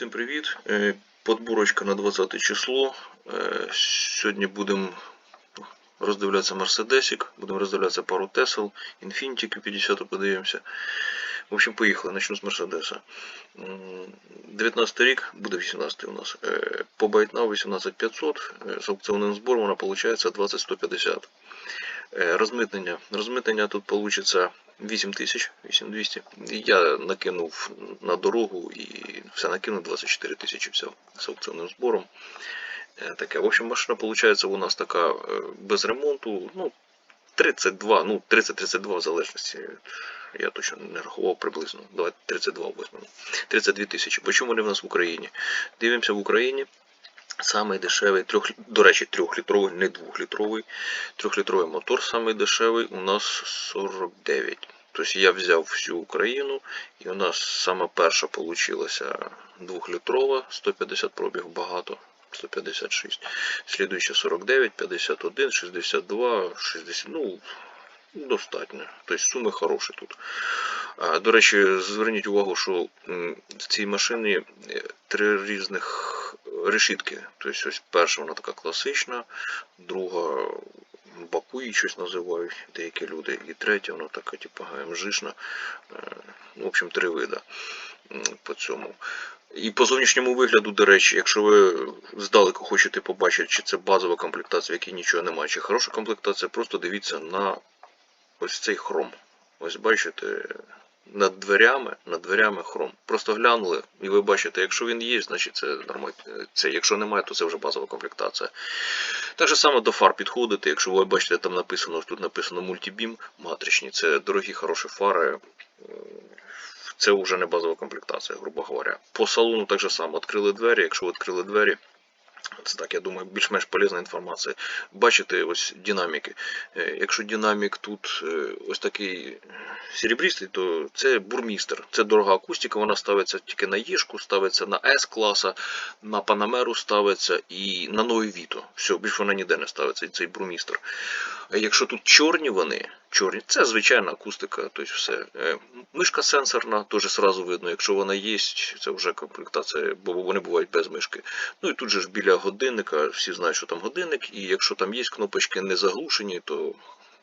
Всім привіт. Е, Подборочка на 20 число. Е, Сьогодні будемо роздивлятися Мерседесик, будемо роздивлятися пару Тесел, Infiniti Q50 подивимося. В общем, поїхали. Начну з Мерседеса. 19 рік, буде 18 у нас. Е, По байтнау 18500. е, З аукціонним збором вона виходить 20150. Е, Розмитнення. Розмитнення тут вийде 8000, 8200. Я накинув на дорогу і все накинув 24 тисячі взяв з аукціонним збором. Е, Таке. В общем, машина виходить у нас така е, без ремонту. Ну, 32, ну 30-32 в залежності. Я точно не рахував приблизно. Давайте 32 возьмемо. 32 тисячі. Бо чому вони в нас в Україні? Дивимося в Україні. Самий дешевий, трьох, до речі, трьохлітровий, не двохлітровий. Трьохлітровий мотор самий дешевий у нас 49. Тобто я взяв всю Україну, і у нас саме перша получилася двохлітрова, 150 пробіг багато. 156. Слідуюча 49, 51, 62, 60. Ну, достатньо. Тобто суми хороші тут. До речі, зверніть увагу, що в цій машині е, три різних решітки. Тобто ось перша вона така класична, друга Баку її щось називають деякі люди, і третя вона така, типу, ГМЖшна. Е, В общем, три вида по цьому. І по зовнішньому вигляду, до речі, якщо ви здалеку хочете побачити, чи це базова комплектація, в якій нічого немає, чи хороша комплектація, просто дивіться на ось цей хром. Ось бачите, над дверями, над дверями хром. Просто глянули, і ви бачите, якщо він є, значить це нормально. Це, якщо немає, то це вже базова комплектація. Так же само до фар підходите, якщо ви бачите, там написано, тут написано мультибім матричні, це дорогі, хороші фари. Це вже не базова комплектація, грубо говоря. По салону так же само. Відкрили двері, якщо ви відкрили двері, це так, я думаю, більш-менш полезна інформація. Бачите ось динаміки. Е, Якщо динамік тут е, ось такий серебристий, то це бурмістер. Це дорога акустика, вона ставиться тільки на Єшку, ставиться на С-класа, на Панамеру ставиться і на новий Віто. Все, більше вона ніде не ставиться, цей бурмістер. Якщо тут чорні вони, чорні, це звичайна акустика, тобто все. Е, Мишка сенсорна, теж сразу видно, якщо вона є, це вже комплектація, бо вони бувають без мишки. Ну і тут же ж біля годинника, всі знають, що там годинник, і якщо там є кнопочки не заглушені, то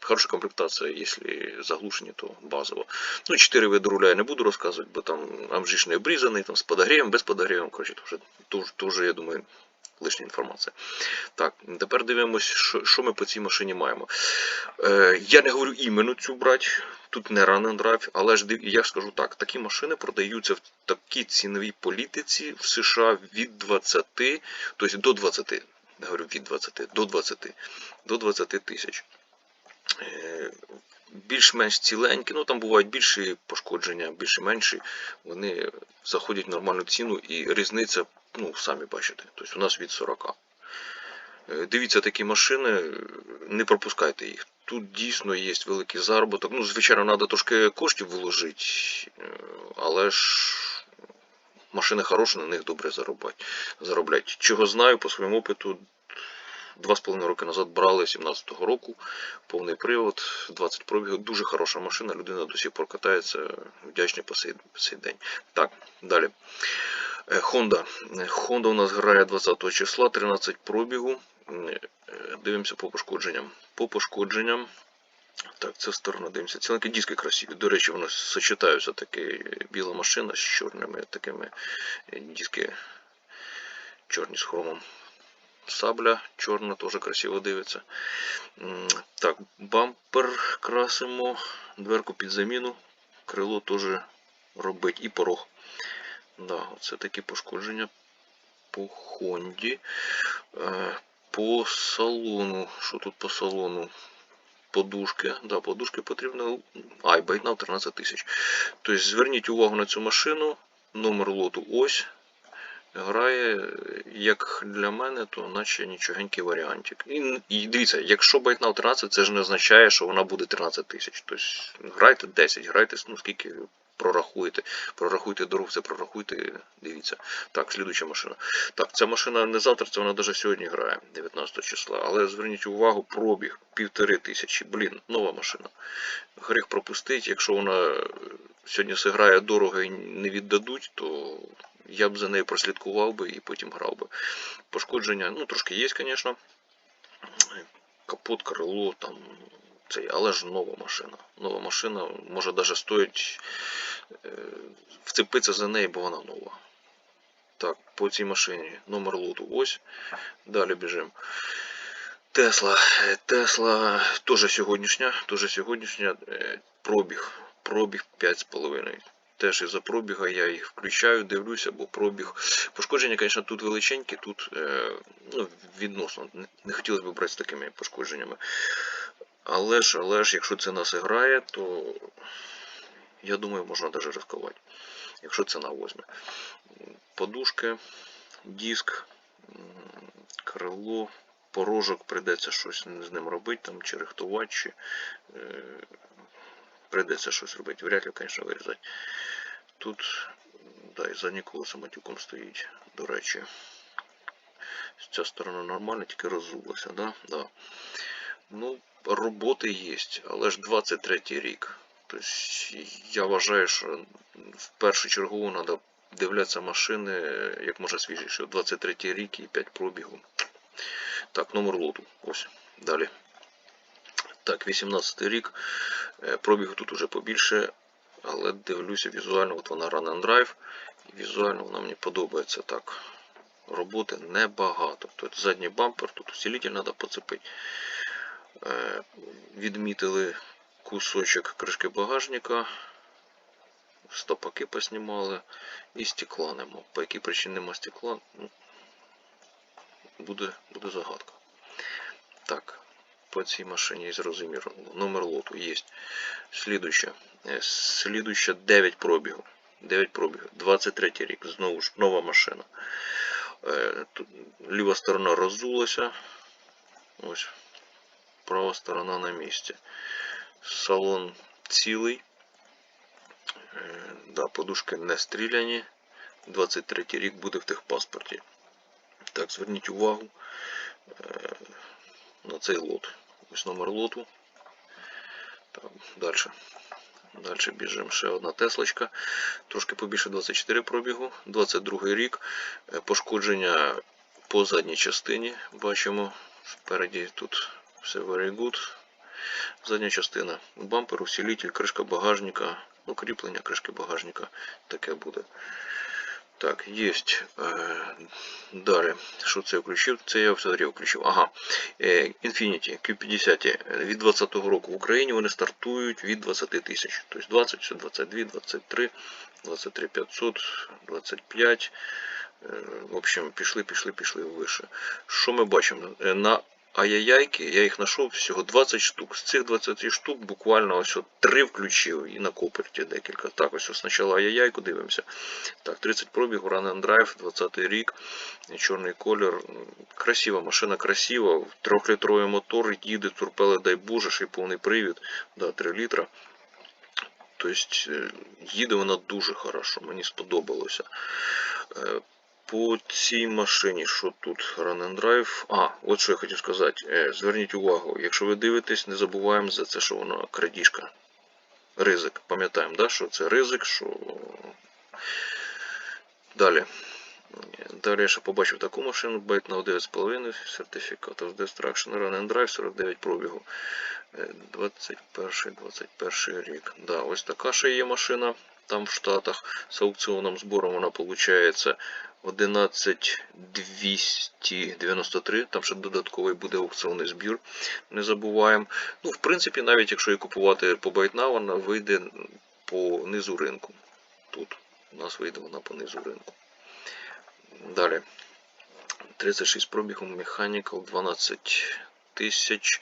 хороша комплектація, якщо заглушені, то базово. Ну, 4 види руля я не буду розказувати, бо там амжиш не обрізаний, там з подогрівом, без подогрівом, коротше, то вже, то, вже- то вже, я думаю, лишня інформація. Так, тепер дивимось, що, що ми по цій машині маємо. Е, я не говорю іменно цю брати, тут не run and drive, але ж я скажу так, такі машини продаються в такій ціновій політиці в США від 20, тобто до 20, я говорю від 20, до 20, до 20 тисяч. Більш-менш ціленькі, ну там бувають більші пошкодження, більше-менші, вони заходять в нормальну ціну і різниця, ну, самі бачите, тобто у нас від 40. Е, Дивіться такі машини, не пропускайте їх. Тут дійсно є великий заробіток. Ну, звичайно, треба трошки коштів вложити, е, але ж машини хороші, на них добре зароблять. Чого знаю по своєму опиту, два з половиною роки назад брали 17-го року, повний привод, 20 пробігів, дуже хороша машина, людина до сих пор катається, вдячний по сей, по сей день. Так, далі. Е, Honda. Е, Honda у нас грає 20 числа, 13 пробігу. Е, Дивимося по пошкодженням. По пошкодженням. Так, це сторона дивимося. Ціленькі диски красиві. До речі, вони сочетаються такі біла машина з чорними такими диски чорні з хромом. Сабля чорна, теж красиво дивиться. Так, бампер красимо, дверку під заміну, крило теж робить і порог. Да, оце такі пошкодження по Хонді. Е, По салону. Що тут по салону? Подушки. Да, подушки потрібно. А, і байтнав 13 тисяч. Тобто зверніть увагу на цю машину. Номер лоту ось. Грає, як для мене, то наче нічогенький варіантик. І, і дивіться, якщо байтнав 13, це ж не означає, що вона буде 13 тисяч. Тобто грайте 10, грайте, ну скільки прорахуєте. Прорахуйте дорогу, це прорахуйте, дивіться. Так, слідуюча машина. Так, ця машина не завтра, це вона навіть сьогодні грає, 19 числа. Але зверніть увагу, пробіг півтори тисячі. Блін, нова машина. Гріх пропустить, якщо вона сьогодні зіграє дорого і не віддадуть, то я б за нею прослідкував би і потім грав би. Пошкодження, ну, трошки є, звісно. Капот, крило, там, цей, але ж нова машина. Нова машина може навіть стоїть е, вцепитися за неї, бо вона нова. Так, по цій машині номер лоту ось. Далі біжимо. Тесла. Е, Тесла теж сьогоднішня, теж сьогоднішня е, пробіг. Пробіг 5,5. Теж із-за пробіга я їх включаю, дивлюся, бо пробіг. Пошкодження, звісно, тут величенькі, тут е, ну, відносно. Не, хотілося б брати з такими пошкодженнями. Але ж, але ж, якщо це нас грає, то я думаю, можна навіть ризикувати. Якщо це на возьме. Подушки, диск, крило, порожок, прийдеться щось з ним робити, там, чи рихтувати, чи прийдеться щось робити. Вряд ли, звісно, вирізати. Тут, да, і заднє колесо матюком стоїть, до речі. Ця сторона нормальна, тільки роззулася, да? Да. Ну, роботи є, але ж 23 рік. Тобто я вважаю, що в першу чергу треба дивлятися машини як можна свіжіше. 23 й рік і 5 пробігу. Так, номер лоту. Ось. Далі. Так, 18 рік. Е, Пробігу тут уже побільше, але дивлюся візуально, от вона Run and Drive. І візуально вона мені подобається так. Роботи небагато. Тут задній бампер, тут усилитель треба поцепити. Е, Відмітили кусочок кришки багажника. Стопаки поснімали і стекла нема. По якій причині нема стекла, ну, буде, буде загадка. Так, по цій машині зрозуміло. Номер лоту є. Слідуюча. Е, Слідуюча 9 пробігу. 9 пробігів. 23 рік. Знову ж нова машина. Тут ліва сторона роззулася. Ось. Права сторона на місці. Салон цілий. Е, Да, подушки не стріляні. 23 рік буде в техпаспорті. Так, зверніть увагу е, на цей лот. Ось номер лоту. Так, далі. Далі біжимо ще одна Теслочка. Трошки побільше 24 пробігу. 22 рік. Е, Пошкодження по задній частині. Бачимо. Спереді тут все very good. Задня частина. Бампер, усилитель, кришка багажника. Ну, кріплення кришки багажника. Таке буде. Так, є. Е, далі. Що це включив? Це я все включив. Ага. Е, Infiniti Q50 від 20-го року в Україні вони стартують від 20 тисяч. Тобто 20, 22, 23, 23 500, 25. Е, В общем, пішли, пішли, пішли вище. Що ми бачимо? Е, На аяяйки я їх знайшов всього 20 штук. З цих 20 штук буквально ось от 3 включив і на коперті декілька. Так, ось спочатку аяяйку дивимося. Так, 30 пробігу, Run and Drive, 20 рік, чорний колір. Красива машина, красива. Трьохлітровий мотор, їде турпели, дай Боже, ще й повний привід. Да, 3 літра. Тобто е, їде вона дуже хорошо, мені сподобалося. Е, По цій машині, що тут Run and Drive. А, от що я хотів сказати. Е, Зверніть увагу, якщо ви дивитесь, не забуваємо за це, що вона крадіжка. Ризик. Пам'ятаємо, да, що це ризик, що. Далі. Далі я ще побачив таку машину, байт на 9,5, сертифікат of Destruction, Run and Drive, 49 пробігу. Е, 21 21 рік. Да, ось така ще є машина там в Штатах. З аукціоном збором вона виходить 11293. Там ще додатковий буде аукціонний збір. Не забуваємо. Ну, в принципі, навіть якщо її купувати по байтна, вона вийде по низу ринку. Тут у нас вийде вона по низу ринку. Далі. 36 пробігом Mechanical 12 тисяч.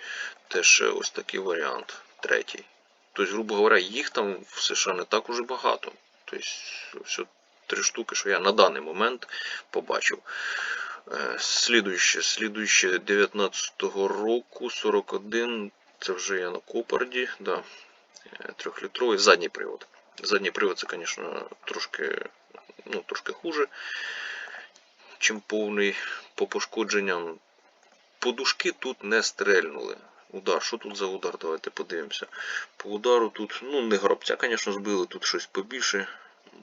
Теж ось такий варіант. Третій. Тобто, грубо говоря, їх там в США не так уже багато. Тобто, все три штуки, що я на даний момент побачив. Е, Слідуюче, слідуюче 19-го року 41. Це вже я на Копарді. Да. Е, Трьохлітровий задній привод. Задній привод це, звісно, трошки, ну, трошки хуже, чим повний по пошкодженням. Подушки тут не стрельнули. Удар, що тут за удар? Давайте подивимося. По удару тут, ну, не гробця, звісно, збили, тут щось побільше.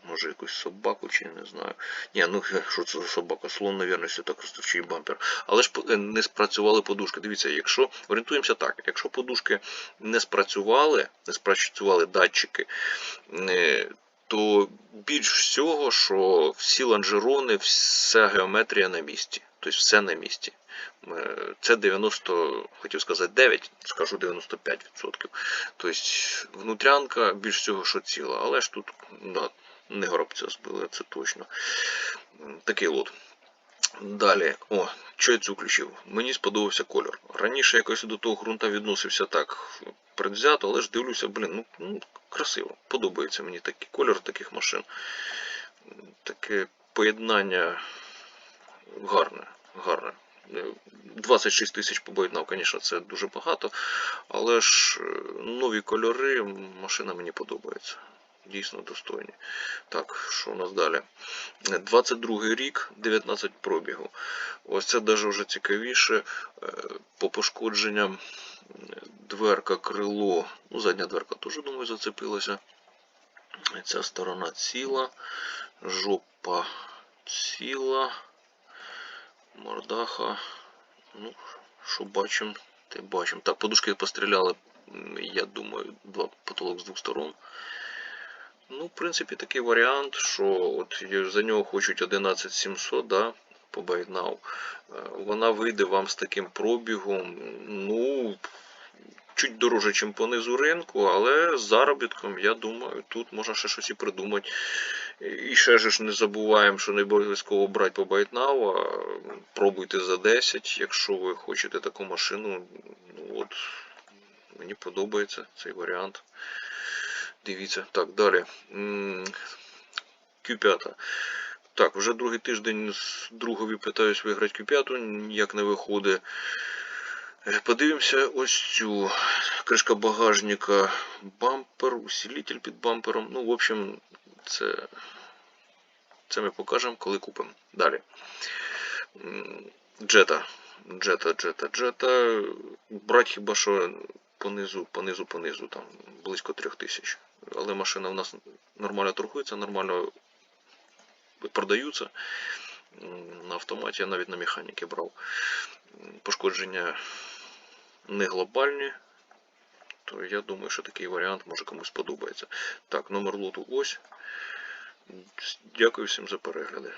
Може якусь собаку чи не знаю. Ні, ну що це за собака? Слон, навірно, все так ростовчий бампер. Але ж е, не спрацювали подушки. Дивіться, якщо орієнтуємося так, якщо подушки не спрацювали, не спрацювали датчики, е, то більш всього, що всі лонжерони, вся геометрія на місці. Тобто все на місці. Е, Це 90, хотів сказати 9, скажу 95%. Тобто внутрянка більш всього, що ціла, але ж тут да, не горобця збили, це точно. Такий лот. Далі, о, що я цю включив? Мені сподобався кольор. Раніше якось до того ґрунта відносився так предвзято, але ж дивлюся, блін, ну, ну красиво. Подобається мені такий кольор таких машин. Таке поєднання гарне, гарне. Е, 26 тисяч побоїтнав, звісно, це дуже багато, але ж е, нові кольори, машина мені подобається. Дійсно достойні. Так, що у нас далі? 22 рік, 19 пробігу. Ось це навіть вже цікавіше. Е, По пошкодженням дверка, крило, ну, задня дверка теж, думаю, зацепилася. Ця сторона ціла, жопа ціла, мордаха. Ну, що бачимо, те бачимо. Так, подушки постріляли, я думаю, два потолок з двох сторон. Ну, в принципі, такий варіант, що от за нього хочуть 11700, да, по Байнау. Вона вийде вам з таким пробігом, ну, чуть дороже, ніж по низу ринку, але з заробітком, я думаю, тут можна ще щось і придумати. І ще ж не забуваємо, що не обов'язково брати по Байтнау, а пробуйте за 10, якщо ви хочете таку машину. Ну, от, мені подобається цей варіант. Дивіться. Так, далі. М, Q5. Так, вже другий тиждень з другові питаюсь виграти Q5, ніяк не виходить. Е, Подивимося ось цю кришка багажника, бампер, усилитель під бампером. Ну, в общем, це, це ми покажемо, коли купимо. Далі. Джета. Джета, джета, джета. Брать хіба що понизу, понизу, понизу, там близько трьох тисяч. Але машина в нас нормально торгується, нормально продаються. На автоматі я навіть на механіки брав. Пошкодження не глобальні. То я думаю, що такий варіант може комусь подобається. Так, номер лоту ось. Дякую всім за перегляди.